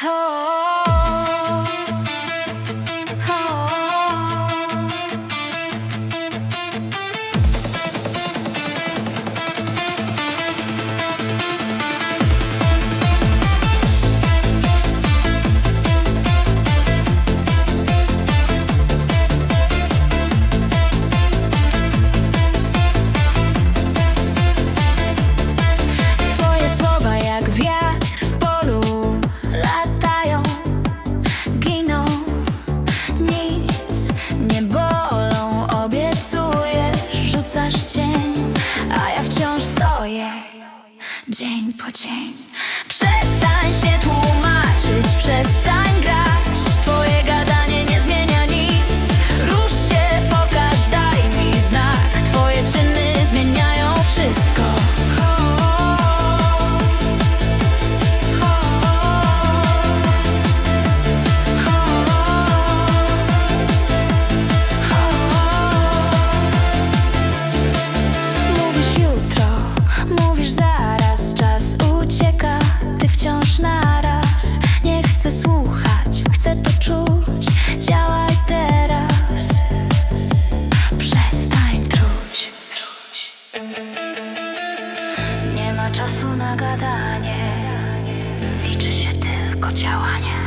Oh. dzień A ja wciąż stoję Dzień po dzień. Przestań się tłumaczyć czasu na gadanie. Liczy się tylko działanie.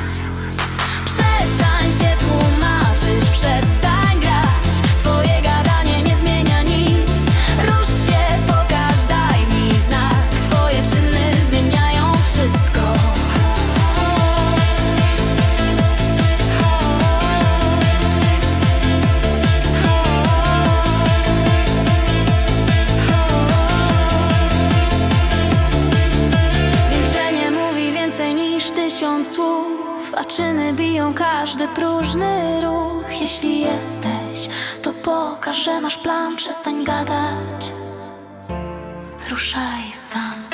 a czyny biją każdy próżny ruch. Jeśli jesteś, to pokaż, że masz plan, przestań gadać. Ruszaj sam.